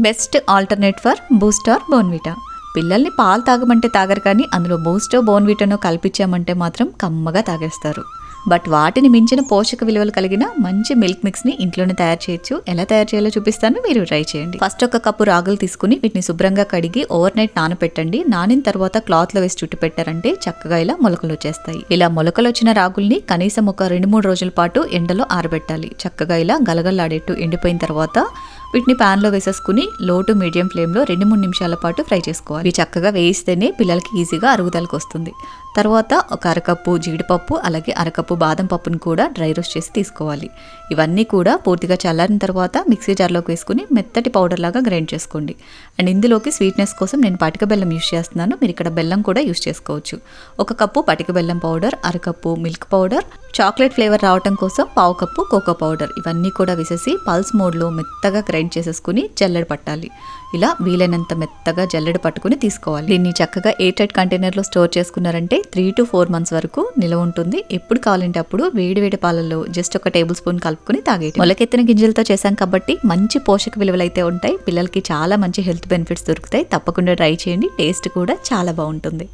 Best alternate for booster Bournvita పిల్లల్ని పాలు తాగమంటే తాగరు కానీ అందులో బూస్టో బోన్విటానో కల్పించామంటే మాత్రం కమ్మగా తాగేస్తారు. బట్ వాటిని మించిన పోషక విలువలు కలిగిన మంచి మిల్క్ మిక్స్ని ఇంట్లోనే తయారు చేయొచ్చు. ఎలా తయారు చేయాలో చూపిస్తాను. మీరు ట్రై చేయండి. ఫస్ట్ ఒక కప్పు రాగులు తీసుకుని వీటిని శుభ్రంగా కడిగి ఓవర్ నైట్ నానపెట్టండి. నానిన తర్వాత క్లాత్లో వేసి చుట్టు పెట్టారంటే చక్కగా ఇలా మొలకలు వచ్చేస్తాయి. ఇలా మొలకలు వచ్చిన రాగుల్ని కనీసం ఒక రెండు మూడు రోజుల పాటు ఎండలో ఆరబెట్టాలి. చక్కగా ఇలా గలగల్లాడేట్టు ఎండిపోయిన తర్వాత వీటిని పాన్లో వేసేసుకుని లో టు మీడియం ఫ్లేమ్లో రెండు మూడు నిమిషాల పాటు ఫ్రై చేసుకోవాలి. చక్కగా వేయిస్తేనే పిల్లలకి ఈజీగా అరుగుదలకు వస్తుంది. తర్వాత ఒక అరకప్పు జీడిపప్పు అలాగే అరకప్పు బాదం పప్పును కూడా డ్రై రోస్ట్ చేసి తీసుకోవాలి. ఇవన్నీ కూడా పూర్తిగా చల్లారిన తర్వాత మిక్సీ జార్లోకి వేసుకుని మెత్తటి పౌడర్ లాగా గ్రైండ్ చేసుకోండి. అండ్ ఇందులోకి స్వీట్నెస్ కోసం నేను పటిక బెల్లం యూస్ చేస్తున్నాను. మీరు ఇక్కడ బెల్లం కూడా యూస్ చేసుకోవచ్చు. ఒక కప్పు పటిక బెల్లం పౌడర్ అరకప్పు మిల్క్ పౌడర్ చాక్లెట్ ఫ్లేవర్ రావటం కోసం పావు కప్పు కోకో పౌడర్. ఇవన్నీ కూడా వేసేసి పల్స్ మోడ్లో మెత్తగా గ్రైండ్ చేసేసుకుని జల్లెడ పట్టాలి. ఇలా వీలైనంత మెత్తగా జల్లెడ పట్టుకుని తీసుకోవాలి. దీన్ని చక్కగా ఎయిర్ టైట్ కంటైనర్లో స్టోర్ చేసుకున్నారంటే త్రీ టు ఫోర్ మంత్స్ వరకు నిలవ ఉంటుంది. ఎప్పుడు కావాలంటే అప్పుడు వేడి వేడి పాలల్లో జస్ట్ ఒక టేబుల్ స్పూన్ కలుపుకుని తాగేయడం మొలకెత్తిన గింజలతో చేశాం కాబట్టి మంచి పోషక విలువలు అయితే ఉంటాయి. పిల్లలకి చాలా మంచి హెల్త్ బెనిఫిట్స్ దొరుకుతాయి. తప్పకుండా ట్రై చేయండి. టేస్ట్ కూడా చాలా బాగుంటుంది.